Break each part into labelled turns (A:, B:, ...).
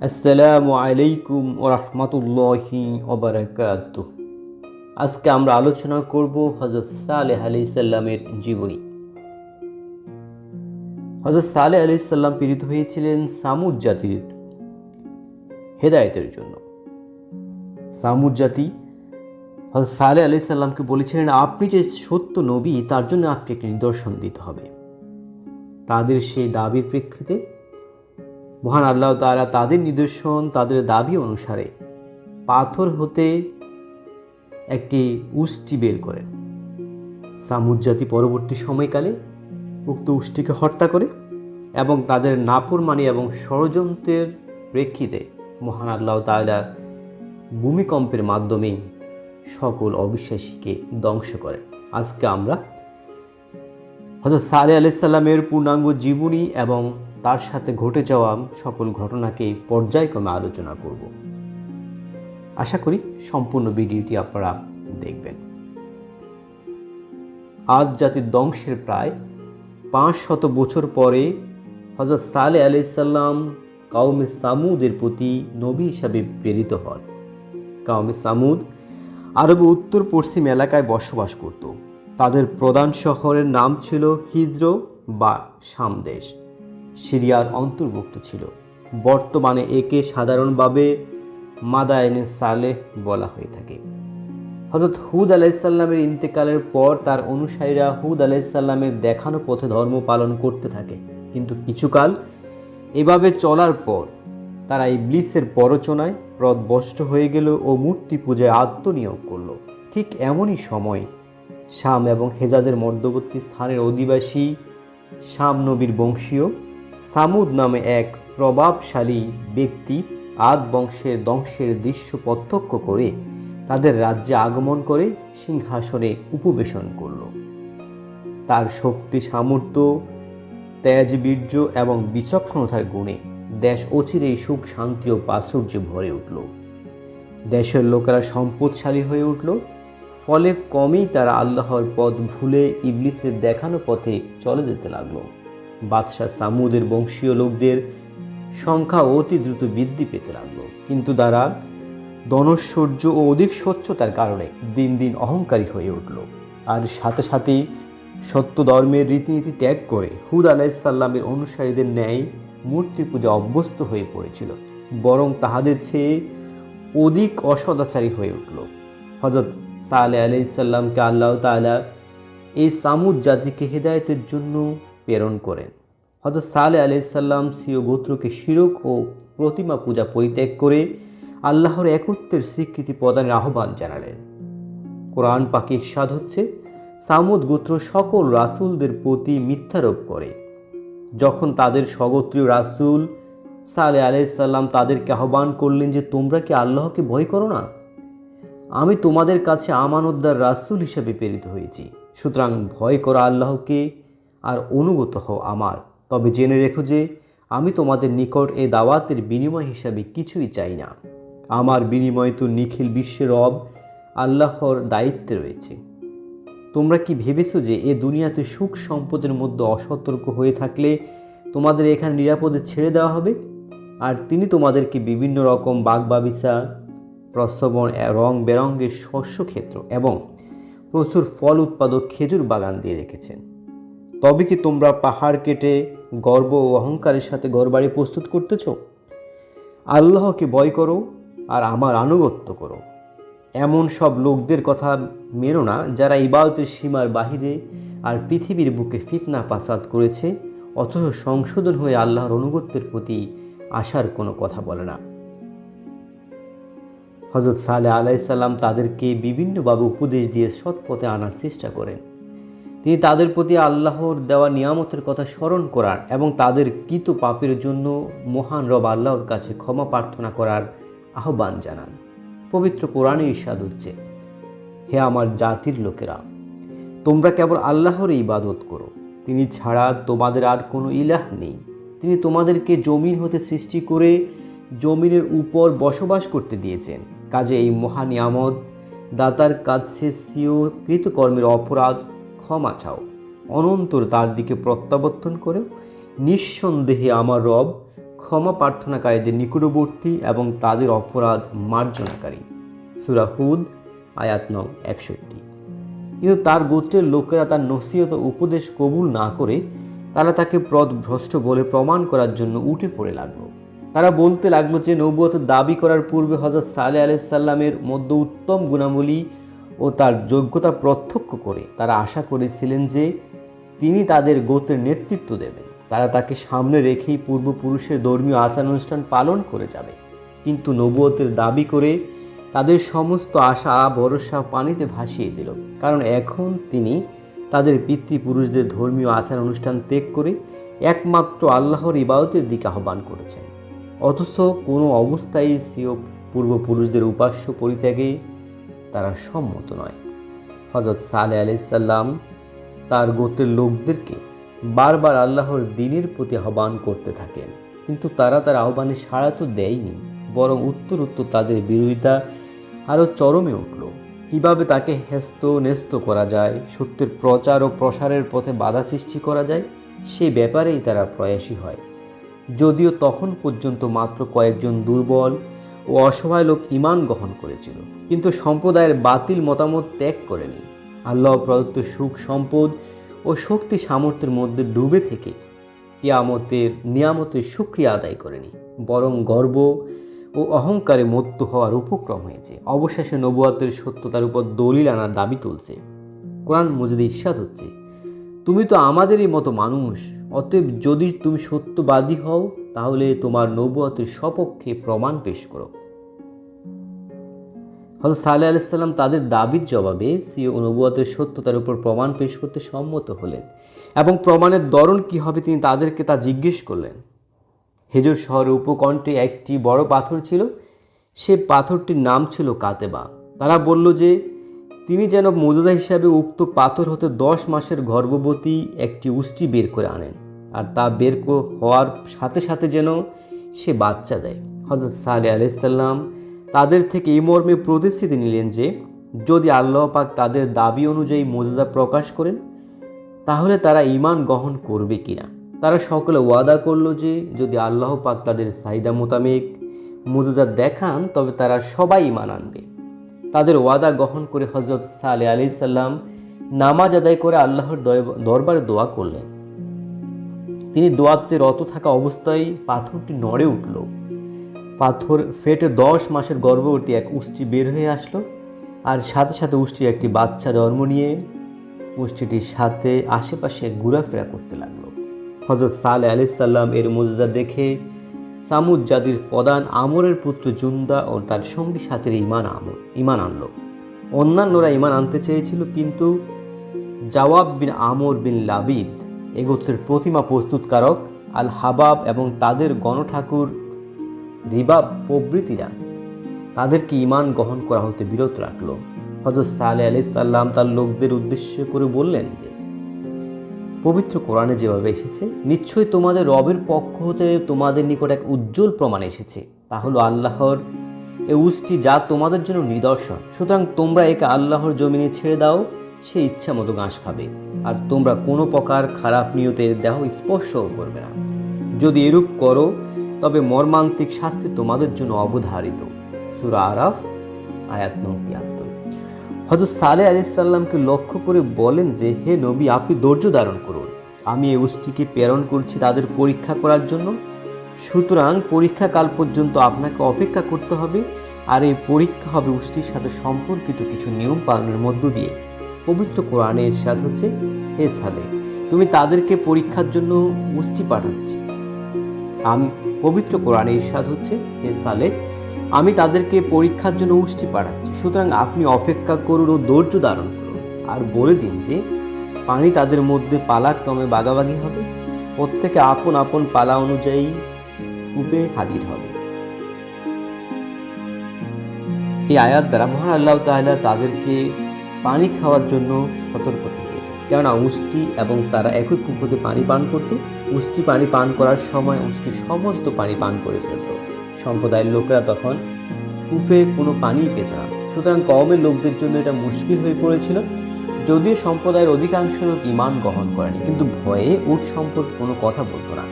A: আসসালামু আলাইকুম ওরহমতুল্লাহি ওবরাকাত আজকে আমরা আলোচনা করব হজরত সালেহ আলি সাল্লামের জীবনী। হজরত সালেহ আলি সাল্লাম পীড়িত হয়েছিলেন সামুদ জাতির হেদায়েতের জন্য। সামুদ জাতি হজরত সালেহ আলি সাল্লামকে বলেছিলেন, আপনি যে সত্য নবী, তার জন্য আপনি একটি নিদর্শন দিতে হবে। তাদের সেই দাবির প্রেক্ষিতে মহান আল্লাহ তাআলা তাদের নিদর্শন, তাদের দাবি অনুসারে পাথর হতে একটি উষ্টি বের করেন। সামুদ জাতি পরবর্তী সময়কালে উক্ত উষ্টিকে হত্যা করে এবং তাদের নাফরমানি এবং ষড়যন্ত্রের প্রেক্ষিতে মহান আল্লাহ তাআলা ভূমিকম্পের মাধ্যমে সকল অবিশ্বাসীকে ধ্বংস করে আজকে আমরা হজরত সালে আলাইসাল্লামের পূর্ণাঙ্গ জীবনী এবং তার সাথে ঘটে যাওয়া সকল ঘটনাকে পর্যায়ক্রমে আলোচনা করব। আশা করি সম্পূর্ণ ভিডিওটি আপনারা দেখবেন। আজ জাতির ধ্বংসের প্রায় পাঁচ শত বছর পরে হজরত সালে আলাইসাল্লাম কাউমে সামুদের প্রতি নবী হিসাবে প্রেরিত হন। কাউমে সামুদ আরবে উত্তর পশ্চিম এলাকায় বসবাস করত। তাদের প্রধান শহরের নাম ছিল হিজরো বা সামদেশ সিরিয়ার অন্তর্ভুক্ত ছিল। বর্তমানে একে সাধারণভাবে মাদায়নে সালেহ বলা হয়ে থাকে। হজরত হুদ আলাইসাল্লামের ইন্তেকালের পর তার অনুসারীরা হুদ আলাইসাল্লামের দেখানো পথে ধর্ম পালন করতে থাকে। কিন্তু কিছুকাল এভাবে চলার পর তারা ইবলিসের পরচনায় প্রদবষ্ট হয়ে গেল ও মূর্তি পূজায় আত্মনিয়োগ করল। ঠিক এমনই সময় শাম এবং হেজাজের মধ্যবর্তী স্থানের অধিবাসী শাম নবীর বংশীয় সামুদ নামে এক প্রভাবশালী ব্যক্তি আদ বংশের ধ্বংসের দৃশ্য প্রত্যক্ষ করে তাদের রাজ্যে আগমন করে সিংহাসনে উপবেশন করল। তার শক্তি, সামর্থ্য তেজ বীর্য এবং বিচক্ষণতার গুণে দেশ অচিরেই সুখ, শান্তি ও প্রাচুর্যে ভরে উঠল। দেশের লোকেরা সম্পদশালী হয়ে উঠল, ফলে কমেই তারা আল্লাহর পথ ভুলে ইবলিসের দেখানো পথে চলে যেতে লাগল। বাদশাহ সামুদের বংশীয় লোকদের সংখ্যা অতি দ্রুত বৃদ্ধি পেতে লাগল। কিন্তু তারা ধনশ্বর্য ও অধিক স্বচ্ছতার কারণে দিন দিন অহংকারী হয়ে উঠল। আর সাথে সাথেই সত্য ধর্মের রীতিনীতি ত্যাগ করে হুদ আলাইসাল্লামের অনুসারীদের ন্যায় মূর্তি পূজা অভ্যস্ত হয়ে পড়েছিল। বরং তাহাদের চেয়ে অধিক অসদাচারী হয়ে উঠল। হজরত সালে আলাইসাল্লামকে আল্লাহ তালা এই সামুদ জাতিকে হেদায়তের জন্য প্রেরণ করেন। হজরত সালে আলাইসাল্লাম সিও গোত্রকে শিরক ও প্রতিমা পূজা পরিত্যাগ করে আল্লাহর একত্রের স্বীকৃতি প্রদানের আহ্বান জানালেন। কোরআন পাকে স্বাদ হচ্ছে, সামুদ গোত্র সকল রাসুলদের প্রতি মিথ্যারোপ করে। যখন তাদের স্বগোত্রীয় রাসুল সালে আলাইসাল্লাম তাদেরকে আহ্বান করলেন যে, তোমরা কি আল্লাহকে ভয় করো না? আমি তোমাদের কাছে আমানতদার রাসুল হিসেবে প্রেরিত হয়েছি। সুতরাং ভয় করা আল্লাহকে আর অনুগত হও আমার। তবে জেনে রেখো যে আমি তোমাদের নিকট এ দাওয়াতের বিনিময় হিসাবে কিছুই চাই না। আমার বিনিময় তো নিখিল বিশ্বের রব আল্লাহর দায়িত্বে রয়েছে। তোমরা কি ভেবেছো যে এ দুনিয়াতে সুখ সম্পদের মধ্যে অসতর্ক হয়ে থাকলে তোমাদের এখানে নিরাপদে ছেড়ে দেওয়া হবে? আর তিনি তোমাদেরকে বিভিন্ন রকম বাগবাগিচা, প্রস্রবণ, রং বেরঙ্গের শস্য ক্ষেত্র এবং প্রচুর ফল উৎপাদক খেজুর বাগান দিয়ে রেখেছেন। তবে কি তোমরা পাহাড় কেটে গর্ব ও অহংকারের সাথে ঘরবাড়ি প্রস্তুত করতেছ? আল্লাহকে ভয় করো আর আমার আনুগত্য করো। এমন সব লোকদের কথা মেরো না যারা ইবাদতের সীমার বাহিরে আর পৃথিবীর বুকে ফিতনা পাসাদ করেছে, অথচ সংশোধন হয়ে আল্লাহর অনুগত্যের প্রতি আসার কোনো কথা বলে না। হজরত সালে আলাইসাল্লাম তাদেরকে বিভিন্নভাবে উপদেশ দিয়ে সৎ পথে আনার চেষ্টা করেন। তিনি তাদের প্রতি আল্লাহর দেওয়া নিয়ামতের কথা স্মরণ করার এবং তাদের কৃত পাপের জন্য মহান রব আল্লাহর কাছে ক্ষমা প্রার্থনা করার আহ্বান জানান। পবিত্র কোরআনে ইস্বাদ হচ্ছে, হে আমার জাতির লোকেরা, তোমরা কেবল আল্লাহর ইবাদত করো, তিনি ছাড়া তোমাদের আর কোনো ইলাহ নেই। তিনি তোমাদেরকে জমিন হতে সৃষ্টি করে জমিনের উপর বসবাস করতে দিয়েছেন। কাজে এই মহানিয়ামত দাতার কাছে সিও কৃতকর্মের অপরাধ ক্ষমা চাও। অনন্তর তার দিকে প্রত্যাবর্তন করে নিঃসন্দেহে আমার রব ক্ষমা প্রার্থনাকারীদের নিকটবর্তী এবং তাদের অপরাধ মার্জনাকারী। সুরাহুদ আয়াত নং একষট্টি। কিন্তু তার গোত্রের লোকেরা তার নসিহত উপদেশ কবুল না করে তারা তাকে প্রদ ভ্রষ্ট বলে প্রমাণ করার জন্য উঠে পড়ে লাগল। তারা বলতে লাগল যে নবুয়ত দাবি করার পূর্বে হজরত সালে আলাইসাল্লামের মধ্য উত্তম গুণাবলী ও তার যোগ্যতা প্রত্যক্ষ করে তারা আশা করেছিলেন যে তিনি তাদের গোত্রের নেতৃত্ব দেবেন। তারা তাকে সামনে রেখেই পূর্বপুরুষের ধর্মীয় আচার অনুষ্ঠান পালন করে যাবে। কিন্তু নবুয়তের দাবি করে তাদের সমস্ত আশা, ভরসা পানিতে ভাসিয়ে দিল। কারণ এখন তিনি তাদের পিতৃপুরুষদের ধর্মীয় আচার অনুষ্ঠান ত্যাগ করে একমাত্র আল্লাহর ইবাদতের দিকে আহ্বান করেছেন। অথচ কোনো অবস্থায় স্বীয় পূর্বপুরুষদের উপাস্য পরিত্যাগে তারা সম্মত নয়। হজরত সালে আলাইসাল্লাম তার গোত্রের লোকদেরকে বারবার আল্লাহর দিনের প্রতি আহ্বান করতে থাকেন। কিন্তু তারা তার আহ্বানে সাড়া তো দেয়নি, বরং উত্তর উত্তর তাদের বিরোধিতা আরও চরমে উঠল। কীভাবে তাকে হেস্ত নেস্ত করা যায়, সত্যের প্রচার ও প্রসারের পথে বাধা সৃষ্টি করা যায়, সে ব্যাপারেই তারা প্রয়াসী হয়। যদিও তখন পর্যন্ত মাত্র কয়েকজন দুর্বল ও অসহায় লোক ইমান গ্রহণ করেছিল। কিন্তু সম্প্রদায়ের বাতিল মতামত ত্যাগ করেনি। আল্লাহ প্রদত্ত সুখ সম্পদ ও শক্তি সামর্থ্যের মধ্যে ডুবে থেকে কিয়ামতের নিয়ামতের সুক্রিয়া আদায় করেনি। বরং গর্ব ও অহংকারে মত্ত হওয়ার উপক্রম হয়েছে। অবশেষে নবুয়াতের সত্যতার উপর দলিল আনার দাবি তুলছে। কোরআন মজিদে ইস্বাদ হচ্ছে, তুমি তো আমাদেরই মতো মানুষ, অতএব যদি তুমি সত্যবাদী হও, তাহলে তোমার নবুয়াতের সপক্ষে প্রমাণ পেশ করো। হজরত সাল্লাহ আলাইসাল্লাম তাদের দাবির জবাবে সিও নবুয়াতের সত্যতার উপর প্রমাণ পেশ করতে সম্মত হলেন এবং প্রমাণের দরণ কী হবে তিনি তাদেরকে তা জিজ্ঞেস করলেন। হেজর শহরের উপকণ্ঠে একটি বড় পাথর ছিল, সে পাথরটির নাম ছিল কাতেবা। তারা বলল যে, তিনি যেন মজুদা হিসাবে উক্ত পাথর হতে দশ মাসের গর্ভবতী একটি উষ্টি বের করে আনেন আর তা বের হওয়ার সাথে সাথে যেন সে বাচ্চা দেয়। হজরত সালে আলাইসাল্লাম তাদের থেকে এই মর্মে প্রতিশ্রুতি নিলেন যে, যদি আল্লাহ পাক তাদের দাবি অনুযায়ী মজুদা প্রকাশ করেন, তাহলে তারা ইমান গ্রহণ করবে কিনা? তারা সকলে ওয়াদা করল যে, যদি আল্লাহ পাক তাদের চাহিদা মোতাবেক মুজুজা দেখান, তবে তারা সবাই ইমান আনবে। তাদের ওয়াদা গ্রহণ করে হজরত সালে আলি সাল্লাম নামাজ আদায় করে আল্লাহর দরবারে দোয়া করলেন। তিনি দোয়াতে রত থাকা অবস্থায় পাথরটি নড়ে উঠল। পাথর ফেটে দশ মাসের গর্ভবতী এক উষ্টি বের হয়ে আসলো আর সাথে সাথে উষ্টির একটি বাচ্চা জন্ম নিয়ে উষ্টিটির সাথে আশেপাশে ঘোরাফেরা করতে লাগল। হজরত সালে আলি সাল্লাম এর মজা দেখে সামুদ জাতির প্রধান আমরের পুত্র জুন্দা ও তার সঙ্গী সাথীর ইমান আমর ইমান আনলো। অন্যান্যরা ইমান আনতে চেয়েছিল কিন্তু জাওয়াব বিন আমর বিন লাবিদ, এ গোত্রের প্রতিমা প্রস্তুতকারক আল হাবাব এবং তাদের গণঠাকুর রিবাব প্রভৃতিরা। তাদেরকে ইমান গ্রহণ করা হতে বিরত রাখল। হজরত সালে আলি সাল্লাম তার লোকদের উদ্দেশ্য করে বললেন যে, পবিত্র কোরআনে যেভাবে এসেছে, নিশ্চয়ই তোমাদের রবের পক্ষ হতে তোমাদের নিকট এক উজ্জ্বল প্রমাণ এসেছে। তা হলো আল্লাহর এ উষ্টি যা তোমাদের জন্য নিদর্শন। সুতরাং তোমরা একে আল্লাহর জমিনে ছেড়ে দাও, সে ইচ্ছা মতো ঘাস খাবে। আর তোমরা কোনো প্রকার খারাপ নিয়তের দেহ স্পর্শও করবে না। যদি এরূপ করো তবে মর্মান্তিক শাস্তি তোমাদের জন্য অবধারিত। সুরা আরাফ, আয়াত নং তিয়াত্তর। হজরত সালে আলি সাল্লামকে লক্ষ্য করে বলেন যে, হে নবী, আপনি ধৈর্য ধারণ করুন। আমি এই উষ্টিকে প্রেরণ করছি তাদের পরীক্ষা করার জন্য। সুতরাং পরীক্ষাকাল পর্যন্ত আপনাকে অপেক্ষা করতে হবে আর এই পরীক্ষা হবে উষ্টির সাথে সম্পর্কিত কিছু নিয়ম পালনের মধ্য দিয়ে। পবিত্র কোরআনের সাথে হচ্ছে, হে ছালে তুমি তাদেরকে পরীক্ষার জন্য উষ্টি পাঠাচ্ছি। আমি পবিত্র কোরআনের ইরশাদ হচ্ছে হে সালে আমি তাদেরকে পরীক্ষার জন্য উষ্টি পাঠাচ্ছি সুতরাং আপনি অপেক্ষা করুন ও ধৈর্য ধারণ করুন আর বলে দিন যে, পানি তাদের মধ্যে পালাক্রমে বাগাবাগি হবে। প্রত্যেকে আপন আপন পালা অনুযায়ী কূপে হাজির হবে। এই আয়াত দ্বারা মহান আল্লাহ তাআলা তাদেরকে পানি খাওয়ার জন্য সতর্কতা দিয়েছেন। কেননা উষ্টি এবং তারা একই কূপতে পানি পান করত। উষ্টি পানি পান করার সময় উষ্টি সমস্ত পানি পান করে ফেলত। সম্প্রদায়ের লোকেরা তখন কূপে কোনো পানিই পেত না। সুতরাং কমের লোকদের জন্য এটা মুশকিল হয়ে পড়েছিল। যদিও সম্প্রদায়ের অধিকাংশ লোক ইমান গ্রহণ করেনি, কিন্তু ভয়ে উট সম্পর্কে কোনো কথা বলতো না।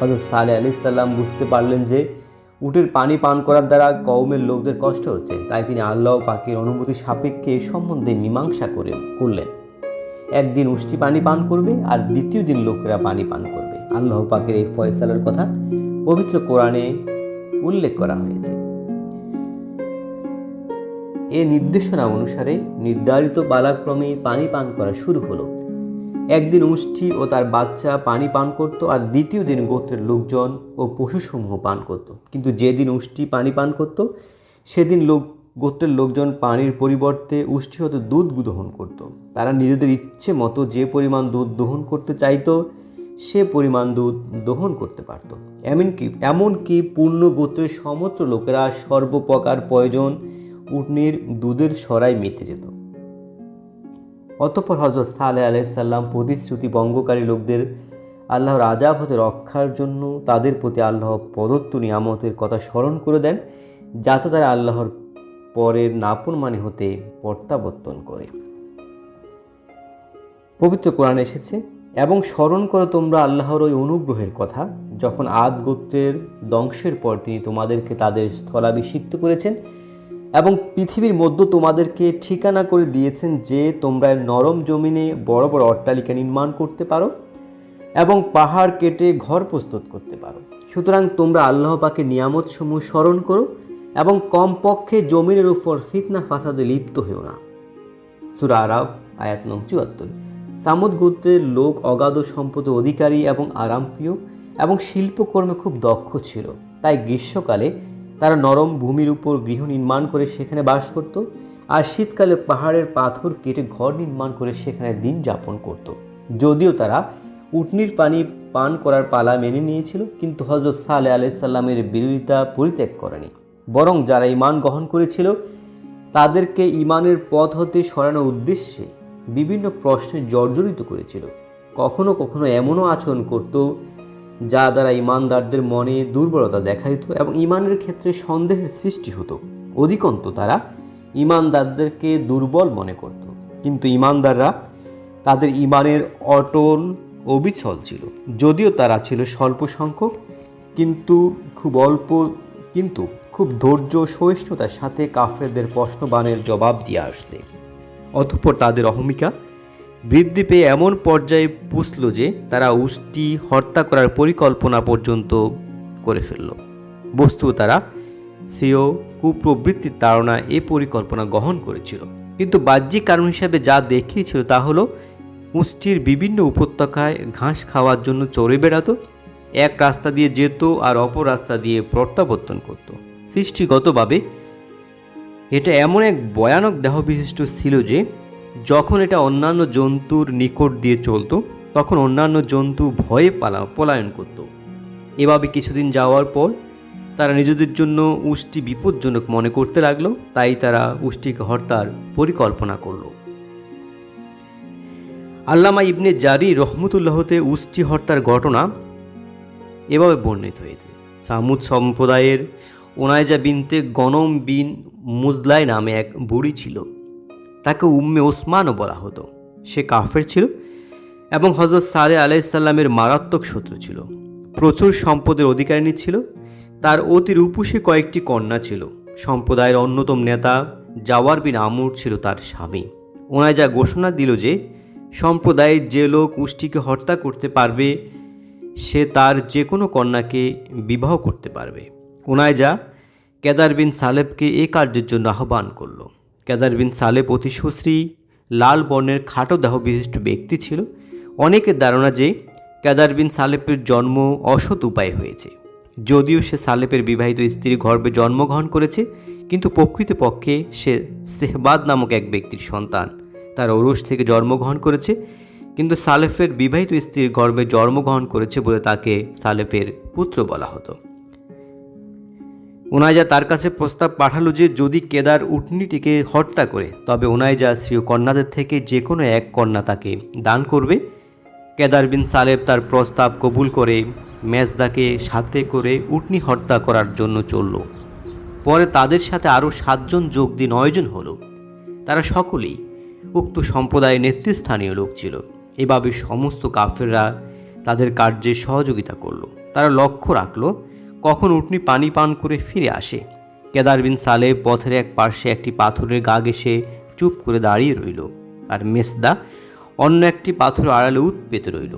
A: হজরত সালে আলি সাল্লাম বুঝতে পারলেন যে উটের পানি পান করার দ্বারা কওমের লোকদের কষ্ট হচ্ছে, তাই তিনি আল্লাহ পাকের অনুমতি সাপেক্ষে এ সম্বন্ধে মীমাংসা করে করলেন। একদিন উষ্টি পানি পান করবে আর দ্বিতীয় দিন লোকেরা পানি পান করবে। আল্লাহ পাকের এই ফয়সালার কথা পবিত্র কোরআনে উল্লেখ করা হয়েছে। এ নির্দেশনা অনুসারে নির্ধারিত পালাক্রমে পানি পান করা শুরু হলো। একদিন উষ্ঠি ও তার বাচ্চা পানি পান করত আর দ্বিতীয় দিন গোত্রের লোকজন ও পশুসমূহ পান করত। কিন্তু যেদিন উষ্টি পানি পান করত, সেদিন লোক গোত্রের লোকজন পানির পরিবর্তে উষ্টি হতে দুধ দহন করত। তারা নিজেদের ইচ্ছে মতো যে পরিমাণ দুধ দহন করতে চাইতো, সে পরিমাণ দুধ দহন করতে পারত। এমনকি এমনকি পূর্ণ গোত্রের সমস্ত লোকেরা সর্বপ্রকার প্রয়োজন উটনির দুধের সরাই মিটে যেত। অতঃপর হজরত সালে আলাইসাল্লাম প্রতিশ্রুতি ভঙ্গকারী লোকদের আল্লাহর আজাব হতে রক্ষার জন্য তাদের প্রতি আল্লাহ প্রদত্ত নিয়ামতের কথা স্মরণ করে দেন, যাতে তারা আল্লাহর পরের নাপনমানি হতে প্রত্যাবর্তন করে। পবিত্র কোরআন এসেছে, এবং স্মরণ করো তোমরা আল্লাহর ওই অনুগ্রহের কথা, যখন আদ গোত্রের ধ্বংসের পর তিনি তোমাদেরকে তাদের স্থলাভিষিক্ত করেছেন, এবং পৃথিবীর মধ্যে তোমাদেরকে ঠিকানা করে দিয়েছেন যে তোমরা নরম জমিনে বড় বড় অট্টালিকা নির্মাণ করতে পারো, এবং পাহাড় কেটে ঘর প্রস্তুত করতে পারো। সুতরাং তোমরা আল্লাহ পাকে নিয়ামত সমূহ স্মরণ করো এবং কমপক্ষে জমিনের উপর ফিতনা ফাসাদে লিপ্ত হও না। সুরা আরব আয়াত নং চুয়াত্তর। সামুদ গোত্রের লোক, অগাধ সম্পদের অধিকারী এবং আরামপ্রিয় এবং শিল্পকর্মে খুব দক্ষ ছিল। তাই গ্রীষ্মকালে তারা নরম ভূমির উপর গৃহ নির্মাণ করে সেখানে বাস করত আর শীতকালে পাহাড়ের পাথর কেটে ঘর নির্মাণ করে সেখানে দিন যাপন করত। যদিও তারা উটনির পানি পান করার পালা মেনে নিয়েছিল, কিন্তু হজরত সালে আলাইসাল্লামের বিরোধিতা পরিত্যাগ করেনি। বরং যারা ইমান গ্রহণ করেছিল, তাদেরকে ইমানের পথ হতে সরানোর উদ্দেশ্যে বিভিন্ন প্রশ্নে জর্জরিত করেছিল। কখনো কখনো এমনও আচরণ করত, যা দ্বারা ইমানদারদের মনে দুর্বলতা দেখাইত এবং ইমানের ক্ষেত্রে সন্দেহের সৃষ্টি হতো। অধিকন্ত তারা ইমানদারদেরকে দুর্বল মনে করত, কিন্তু ইমানদাররা তাদের ইমানের অটল অবিচল ছিল। যদিও তারা ছিল স্বল্প সংখ্যক কিন্তু খুব অল্প, কিন্তু খুব ধৈর্য সহিষ্ণুতার সাথে কাফেরদের প্রশ্নবাণের জবাব দিয়ে আসছে। অতঃপর তাদের অহমিকা বৃদ্ধি পেয়ে এমন পর্যায়ে পুষল যে তারা উষ্টি হত্যা করার পরিকল্পনা পর্যন্ত করে ফেলল। বস্তু তারা শ্রেয় কুপ্রবৃত্তির তাড়না এ পরিকল্পনা গ্রহণ করেছিল। কিন্তু বাহ্যিক কারণ হিসাবে যা দেখিয়েছিল তা হলো, উষ্টির বিভিন্ন উপত্যকায় ঘাস খাওয়ার জন্য চড়ে বেড়াতো, এক রাস্তা দিয়ে যেত আর অপর রাস্তা দিয়ে প্রত্যাবর্তন করত। সৃষ্টিগতভাবে, এটা এমন এক ভয়ানক দেহবিশিষ্ট ছিল যে, যখন এটা অন্যান্য জন্তুর নিকট দিয়ে চলতো, তখন অন্যান্য জন্তু ভয়ে পালা, পলায়ন করত। এভাবে কিছুদিন যাওয়ার পর, তারা নিজেদের জন্য উষ্টি বিপজ্জনক মনে করতে লাগল, তাই তারা উষ্টিকে হত্যার পরিকল্পনা করল। আল্লামা ইবনে জারি রহমতুল্লাহতে উষ্টি হত্যার ঘটনা এভাবে বর্ণিত হয়েছে। সামুদ সম্প্রদায়ের ওনায়জা বিনতে গনম বিন মুজলাই নামে এক বুড়ি ছিল। তাকে উম্মে ওসমানও বলা হতো। সে কাফের ছিল এবং হজরত সালে আলাইসাল্লামের মারাত্মক শত্রু ছিল। প্রচুর সম্পদের অধিকারিণী ছিল। তার অতি রূপসী কয়েকটি কন্যা ছিল। সম্প্রদায়ের অন্যতম নেতা জাওয়ার বিন আমুর ছিল তার স্বামী। ওনায় ঘোষণা দিল যে, সম্প্রদায়ের যে লোক উষ্টিকে হত্যা করতে পারবে, সে তার যে কোনো কন্যাকে বিবাহ করতে পারবে। ওনায়জা কেদার বিন সালেবকে এ কার্যের জন্য আহ্বান করল। কেদার বিন সালেব অতি সুশ্রী, লাল বর্ণের খাটো দেহ বিশিষ্ট ব্যক্তি ছিল। অনেকের ধারণা যে কেদার বিন সালেবের জন্ম অসৎ উপায় হয়েছে। যদিও সে সালেবের বিবাহিত স্ত্রীর গর্ভে জন্মগ্রহণ করেছে, কিন্তু প্রকৃতপক্ষে সে সেহবাদ নামক এক ব্যক্তির সন্তান। তার ওরস থেকে জন্মগ্রহণ করেছে, কিন্তু সালেফের বিবাহিত স্ত্রীর গর্ভে জন্মগ্রহণ করেছে বলে তাকে সালেফের পুত্র বলা হতো। ওনায়জা তার কাছে প্রস্তাব পাঠালো যে যদি কেদার উটনিটিকে হত্যা করে, তবে ওনায়জা শ্রী কন্যাদের থেকে যে কোনো এক কন্যা তাকে দান করবে। কেদার বিন সালেব তার প্রস্তাব কবুল করে মেজদাকে সাথে করে উটনি হত্যা করার জন্য চলল। পরে তাদের সাথে আরও সাতজন যোগ দিয়ে নয়জন হলো। তারা সকলেই উক্ত সম্প্রদায়ের নেতৃস্থানীয় লোক ছিল। এভাবে সমস্ত কাফেররা তাদের কার্যে সহযোগিতা করল। তারা লক্ষ্য রাখল কখন উটনি পানি পান করে ফিরে আসে। কেদার বিন সালে পথের এক পার্শ্বে একটি পাথরের গা ঘেসে চুপ করে দাঁড়িয়ে রইল আর মেসদা অন্য একটি পাথর আড়ালে উৎপেতে রইল।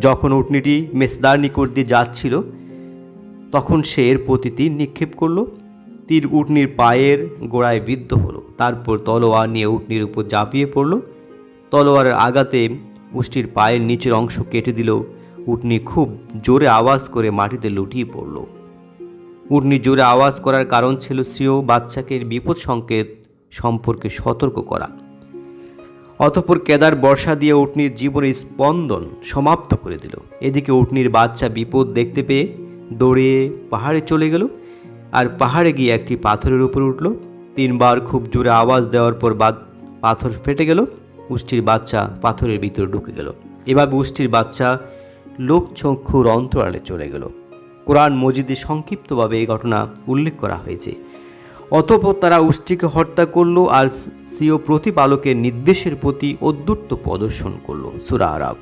A: যখন উটনিটি মেসদার নিকট দিয়ে যাচ্ছিল, তখন সে এর প্রতি তীর নিক্ষেপ করল। তীর উটনির পায়ের গোড়ায় বিদ্ধ হলো, তারপর তলোয়ার নিয়ে উটনির উপর ঝাঁপিয়ে পড়ল। তলোয়ারের আঘাতে উষ্টির পায়ের নিচের অংশ কেটে দিল উটনি খুব জোরে আওয়াজ করে মাটিতে লুটিয়ে পড়ল। উটনি জোরে আওয়াজ করার কারণ ছিল সিও বাচ্চাকে বিপদ সংকেত সম্পর্কে সতর্ক করা। অতপর কেদার বর্ষা দিয়ে উটনির জীবনের স্পন্দন সমাপ্ত করে দিল। এদিকে উটনির বাচ্চা বিপদ দেখতে পেয়ে দৌড়ে পাহাড়ে চলে গেল আর পাহাড়ে গিয়ে একটি পাথরের উপর উঠল। তিনবার খুব জোরে আওয়াজ দেওয়ার পর পাথর ফেটে গেল। উষ্টির বাচ্চা পাথরের ভিতরে ঢুকে গেল। এভাবে উষ্টির বাচ্চা লোকচক্ষুর অন্তরালে চলে গেল। কোরআন মজিদে সংক্ষিপ্তভাবে এই ঘটনা উল্লেখ করা হয়েছে। অতঃপর তারা উষ্টিকে হত্যা করল আর সিও প্রতিপালকের নির্দেশের প্রতি অদ্যুত্ব প্রদর্শন করল সুরা আরাব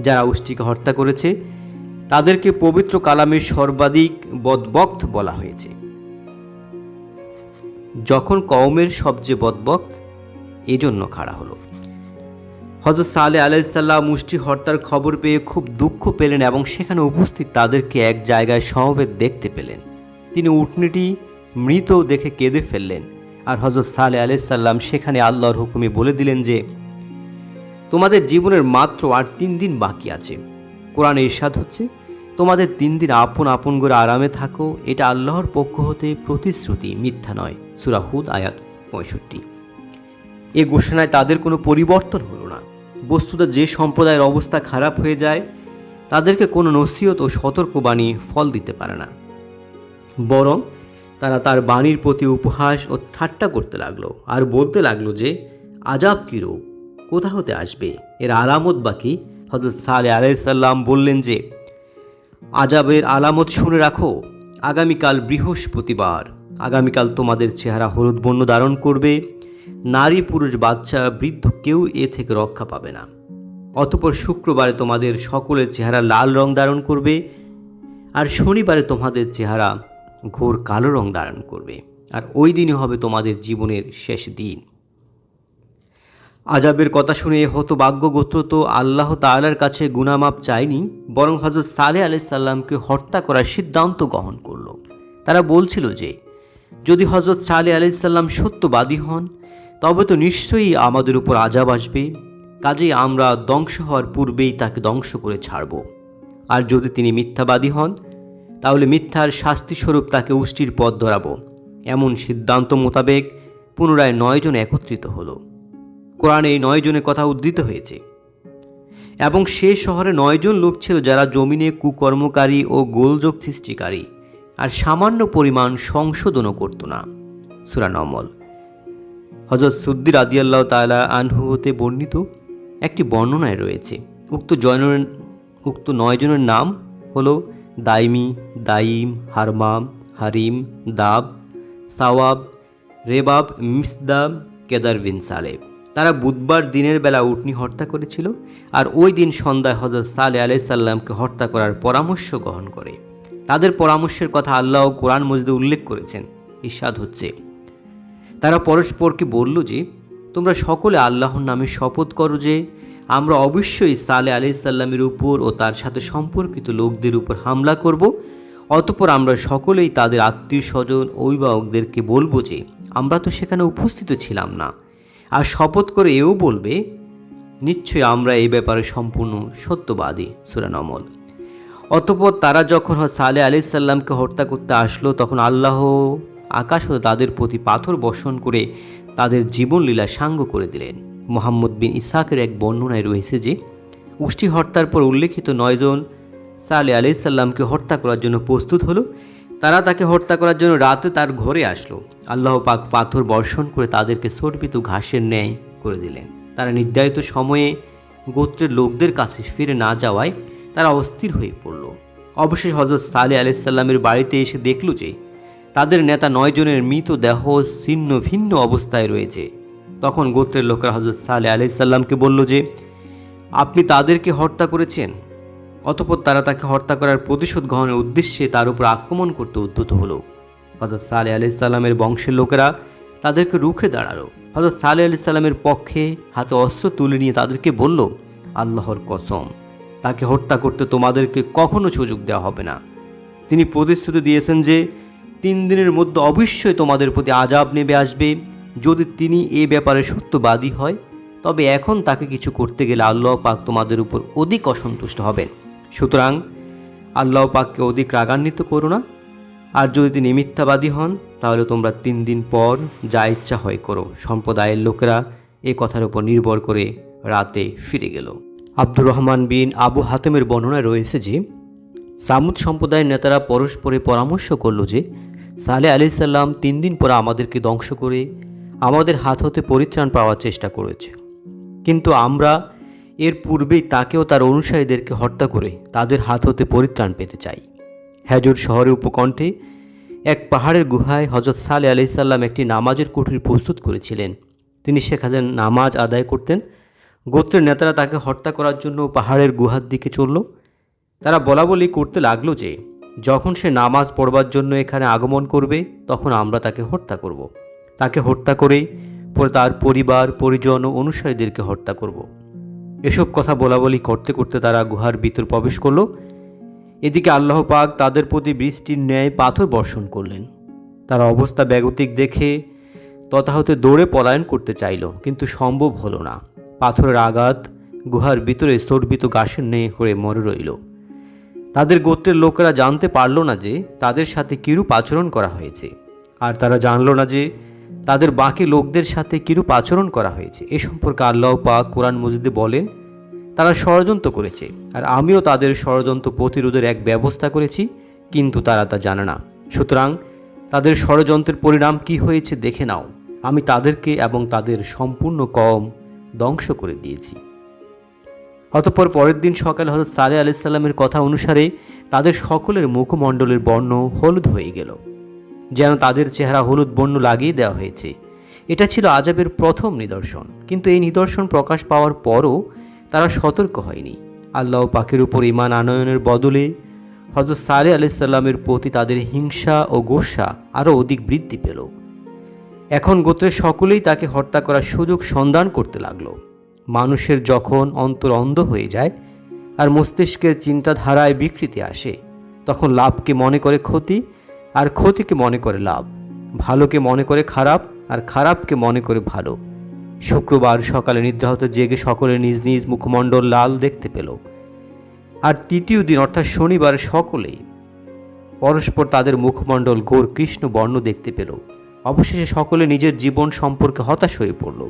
A: যারা উষ্টিকে হত্যা করেছে, তাদেরকে পবিত্র কালামের সর্বাধিক বদবক্ত বলা হয়েছে। যখন কওমের সবচেয়ে বদবক্ত, এজন্য খাড়া হলো। হজরত সালে আলাইসাল্লাহ মুষ্টি হত্যার খবর পেয়ে খুব দুঃখ পেলেন এবং সেখানে উপস্থিত তাদেরকে এক জায়গায় সমবেত দেখতে পেলেন। তিনি উটনিটি মৃত দেখে কেঁদে ফেললেন। আর হজরত সালে আলাইসাল্লাম সেখানে আল্লাহর হুকুমে বলে দিলেন যে, তোমাদের জীবনের মাত্র আর তিন দিন বাকি আছে। কোরআন ইরশাদ হচ্ছে, তোমাদের তিন দিন আপন আপন করে আরামে থাকো। এটা আল্লাহর পক্ষ হতে প্রতিশ্রুতি, মিথ্যা নয়। সুরাহুদ আয়াত পঁয়ষট্টি। এ ঘোষণায় তাদের কোনো পরিবর্তন হলো বস্তুত যে সম্প্রদায়ের অবস্থা খারাপ হয়ে যায়, তাদেরকে কোনো নসিহত ও সতর্কবাণী ফল দিতে পারে না। বরং তারা তার বাণীর প্রতি উপহাস ও ঠাট্টা করতে লাগল আর বলতে লাগল যে, আজাব কী রূপ কোথা হতে আসবে? এর আলামত বাকি হজরত সালে আলাইসাল্লাম বললেন যে, আজাবের আলামত শুনে রাখো। আগামীকাল বৃহস্পতিবার। আগামীকাল তোমাদের চেহারা হলুদ বর্ণ ধারণ করবে। নারী পুরুষ বাচ্চা বৃদ্ধ কেউ এ থেকে রক্ষা পাবে না। অতপর শুক্রবারে তোমাদের সকলের চেহারা লাল রং ধারণ করবে আর শনিবারে তোমাদের চেহারা ঘোর কালো রং ধারণ করবে আর ওই দিনই হবে তোমাদের জীবনের শেষ দিন। আজাবের কথা শুনে হতভাগ্য গোত্র তো আল্লাহ তাআলার কাছে গুনামাপ চায়নি, বরং হজরত সালে আলাইসাল্লামকে হত্যা করার সিদ্ধান্ত গ্রহণ করল। তারা বলছিল যে, যদি হজরত সালে আলাইসাল্লাম সত্যবাদী হন তবে তো নিশ্চয়ই আমাদের উপর আজাব আসবে। কাজেই আমরা ধ্বংস হওয়ার পূর্বেই তাকে ধ্বংস করে ছাড়ব। আর যদি তিনি মিথ্যাবাদী হন, তাহলে মিথ্যার শাস্তিস্বরূপ তাকে উষ্টির পথ ধরাবো। এমন সিদ্ধান্ত মোতাবেক পুনরায় নয়জন একত্রিত হলো। কোরআনে এই নয় জনের কথা উদ্ধৃত হয়েছে। এবং সে শহরে নয়জন লোক ছিল যারা জমিনে কুকর্মকারী ও গোলযোগ সৃষ্টিকারী, আর সামান্য পরিমাণ সংশোধনও করত না। সুরা নমল। হজরত সুদ্দি রাদিয়াল্লাহ তালা আনহু হতে বর্ণিত একটি বর্ণনায় রয়েছে। উক্ত জয়নের, উক্ত নয়জনের নাম হলো দাইমি, দাইম, হারমাম, হারিম, দাব, সাওয়াব, রেবাব মিসদাব কেদার বিন সালেব। তারা বুধবার দিনের বেলা উটনি হত্যা করেছিল আর ওই দিন সন্ধ্যায় হজরত সালে আলাইসাল্লামকে হত্যা করার পরামর্শ গ্রহণ করে। তাদের পরামর্শের কথা আল্লাহ কোরআন মসজিদে উল্লেখ করেছেন। ইস্বাদ হচ্ছে তারা পরস্পরকে বলল যে, তোমরা সকলে আল্লাহর নামে শপথ করো যে, আমরা অবশ্যই সালে আলাইসাল্লামের উপর ও তার সাথে সম্পর্কিত লোকদের উপর হামলা করব। অতপর আমরা সকলেই তাদের আত্মীয় স্বজন অভিভাবকদেরকে বলব যে, আমরা তো সেখানে উপস্থিত ছিলাম না। আর শপথ করে এও বলবে নিশ্চয়ই আমরা এই ব্যাপারে সম্পূর্ণ সত্যবাদী। সুরানমল অতপর তারা যখন সালে আলি সাল্লামকে হত্যা করতে আসলো, তখন আল্লাহ আকাশ ও তাদের প্রতি পাথর বর্ষণ করে তাদের জীবনলীলা সাঙ্গ করে দিলেন। মোহাম্মদ বিন ইসাকের এক বর্ণনায় রয়েছে যে, উষ্টি হত্যার পর উল্লেখিত নয়জন সালে আলি সাল্লামকে হত্যা করার জন্য প্রস্তুত হলো। তারা তাকে হত্যা করার জন্য রাতে তার ঘরে আসলো। আল্লাহ পাক পাথর বর্ষণ করে তাদেরকে সর্বিত ঘাসের ন্যায় করে দিলেন। তারা নির্ধারিত সময়ে গোত্রের লোকদের কাছে ফিরে না যাওয়ায় তারা অস্থির হয়ে পড়ল। অবশেষ হজরত সালে আলাইসাল্লামের বাড়িতে এসে দেখল যে তাদের নেতা নয়জনের মৃত দেহ ছিন্ন ভিন্ন অবস্থায় রয়েছে। তখন গোত্রের লোকেরা হজরত সালে আলাইসাল্লামকে বলল যে, আপনি তাদেরকে হত্যা করেছেন, অতপর তারা তাকে হত্যা করার প্রতিশোধ গ্রহণের উদ্দেশ্যে তার উপর আক্রমণ করতে উদ্যত হলো। হজরত সালে আলি সাল্লামের বংশের লোকেরা তাদেরকে রুখে দাঁড়াল। হজরত সালে আলি সাল্লামের পক্ষে হাতে অস্ত্র তুলে নিয়ে তাদেরকে বলল, আল্লাহর কসম, তাকে হত্যা করতে তোমাদেরকে কখনো সুযোগ দেওয়া হবে না। তিনি প্রতিশ্রুতি দিয়েছেন যে তিন দিনের মধ্যে অবশ্যই তোমাদের প্রতি আজাব নেবে আসবে। যদি তিনি এ ব্যাপারে সত্যবাদী হয়, তবে এখন তাকে কিছু করতে গেলে আল্লাহ পাক তোমাদের উপর অধিক অসন্তুষ্ট হবেন। সুতরাং আল্লাহ পাককে অধিক রাগান্বিত করো না। আর যদি তিনি মিথ্যাবাদী হন, তাহলে তোমরা তিন দিন পর যা ইচ্ছা হয় করো। সম্প্রদায়ের লোকেরা এ কথার উপর নির্ভর করে রাতে ফিরে গেল। আব্দুর রহমান বিন আবু হাতেমের বর্ণনায় রয়েছে যে, সামুদ সম্প্রদায়ের নেতারা পরস্পরে পরামর্শ করল যে সালে আলি সাল্লাম তিন দিন পর আমাদেরকে ধ্বংস করে আমাদের হাত হতে পরিত্রাণ পাওয়ার চেষ্টা করেছে। কিন্তু আমরা এর পূর্বেই তাকেও তার অনুসারীদেরকে হত্যা করে তাদের হাত হতে পরিত্রাণ পেতে চাই। হ্যাজুর শহরের উপকণ্ঠে এক পাহাড়ের গুহায় হজরত সালে আলি সাল্লাম একটি নামাজের কুঠির প্রস্তুত করেছিলেন। তিনি সেখানে নামাজ আদায় করতেন। গোত্রের নেতারা তাকে হত্যা করার জন্য পাহাড়ের গুহার দিকে চলল। তারা বলা বলি করতে লাগল যে যখন সে নামাজ পড়বার জন্য এখানে আগমন করবে, তখন আমরা তাকে হত্যা করব। তাকে হত্যা করেই পরে তার পরিবার, পরিজন ও অনুসারীদেরকে হত্যা করব। এসব কথা বলা বলি করতে করতে তারা গুহার ভিতর প্রবেশ করল এদিকে আল্লাহ পাক তাদের প্রতি বৃষ্টির ন্যায় পাথর বর্ষণ করলেন তার অবস্থা ব্যাগতিক দেখে তথাহতে দৌড়ে পলায়ন করতে চাইল, কিন্তু সম্ভব হলো না পাথরের আঘাত গুহার ভিতরে স্তর্বিত গাছের ন্যায় করে মরে রইল তাদের গোত্রের লোকেরা জানতে পারল না যে তাদের সাথে কিরূপ আচরণ করা হয়েছে। আর তারা জানল না যে তাদের বাকি লোকদের সাথে কিরূপ আচরণ করা হয়েছে। এ সম্পর্কে আল্লাহ পাক কোরআন মজিদে বলেন, তারা ষড়যন্ত্র করেছে, আর আমিও তাদের ষড়যন্ত্র প্রতিরোধের এক ব্যবস্থা করেছি, কিন্তু তারা তা জানে না। সুতরাং তাদের ষড়যন্ত্রের পরিণাম কি হয়েছে দেখে নাও। আমি তাদেরকে এবং তাদের সম্পূর্ণ কম ধ্বংস করে দিয়েছি। অতঃপর পরের দিন সকালে হজরত সালে আলাইসাল্লামের কথা অনুসারে তাদের সকলের মুখমণ্ডলের বর্ণ হলুদ হয়ে গেল। যেন তাদের চেহারা হলুদ বর্ণ লাগিয়ে দেওয়া হয়েছে। এটা ছিল আজাবের প্রথম নিদর্শন। কিন্তু এই নিদর্শন প্রকাশ পাওয়ার পরও তারা সতর্ক হয়নি। আল্লাহ পাকের উপর ইমান আনয়নের বদলে হজরত সালে আলাইসাল্লামের প্রতি তাদের হিংসা ও গোসা আরও অধিক বৃদ্ধি পেল। এখন গোত্রের সকলেই তাকে হত্যা করার সুযোগ সন্ধান করতে লাগল। মানুষের যখন অন্তর অন্ধ হয়ে যায় আর মস্তিষ্কের চিন্তাধারায় বিকৃতি আসে, তখন লাভকে মনে করে ক্ষতি আর ক্ষতিকে মনে করে লাভ, ভালোকে মনে করে খারাপ আর খারাপকে মনে করে ভালো। শুক্রবার সকালে নিদ্রাহত জেগে সকলে নিজ নিজ মুখমণ্ডল লাল দেখতে পেল। আর তৃতীয় দিন, অর্থাৎ শনিবার সকলেই পরস্পর তাদের মুখমণ্ডল গোর কৃষ্ণ বর্ণ দেখতে পেল। অবশেষে সকলে নিজের জীবন সম্পর্কে হতাশ হয়ে পড়ল।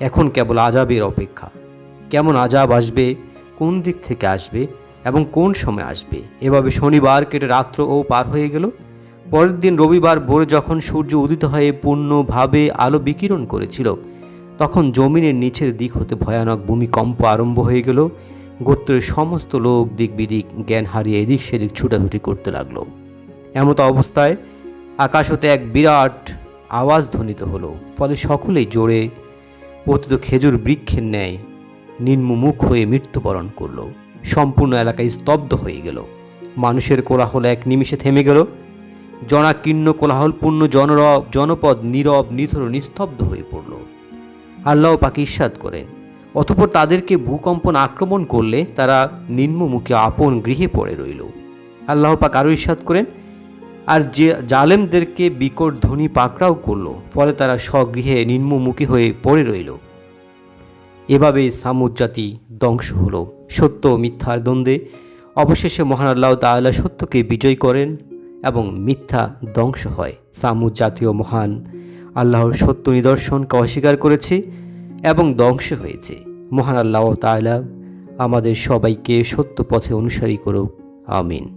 A: এখন কেবল আজাবের অপেক্ষা। কেমন আজাব আসবে, কোন দিক থেকে আসবে এবং কোন সময় আসবে? এভাবে শনিবার কেটে রাত্র ও পার হয়ে গেল। পরের দিন রবিবার ভোরে যখন সূর্য উদিত হয়ে পূর্ণভাবে আলো বিকিরণ করেছিল, তখন জমিনের নিচের দিক হতে ভয়ানক ভূমিকম্প আরম্ভ হয়ে গেল। গোত্রের সমস্ত লোক দিক বিদিক জ্ঞান হারিয়ে এদিক সেদিক ছুটাছুটি করতে লাগল। এমতো অবস্থায় আকাশ হতে এক বিরাট আওয়াজ ধ্বনিত হলো, ফলে সকলেই জোরে পতিত খেজুর বৃক্ষের ন্যায় নিম্নমুখ হয়ে মৃত্যুবরণ করল। সম্পূর্ণ এলাকায় স্তব্ধ হয়ে গেল। মানুষের কোলাহল এক নিমিষে থেমে গেল। জনাকীর্ণ কোলাহলপূর্ণ জনরব জনপদ নীরব, নিথর, নিস্তব্ধ হয়ে পড়ল। আল্লাহ পাকে ইস্বাদ করেন, অতপর তাদেরকে ভূকম্পন আক্রমণ করলে তারা নিম্নমুখে আপন গৃহে পড়ে রইল। আল্লাহ পাক আরও ইস্বাদ করেন আর যে জালেমদেরকে বিকট ধ্বনি পাকড়াও করল, ফলে তারা স্বগৃহে নিম্নমুখী হয়ে পড়ে রইল। এভাবে সামুদ জাতি ধ্বংস হল। সত্য মিথ্যার দ্বন্দ্বে অবশেষে মহান আল্লাহ তাআলা সত্যকে বিজয় করেন এবং মিথ্যা ধ্বংস হয়। সামুদ জাতীয় মহান আল্লাহর সত্য নিদর্শনকে অস্বীকার করেছে এবং ধ্বংস হয়েছে। মহান আল্লাহ তাআলা আমাদের সবাইকে সত্য পথে অনুসারী করুক। আমিন।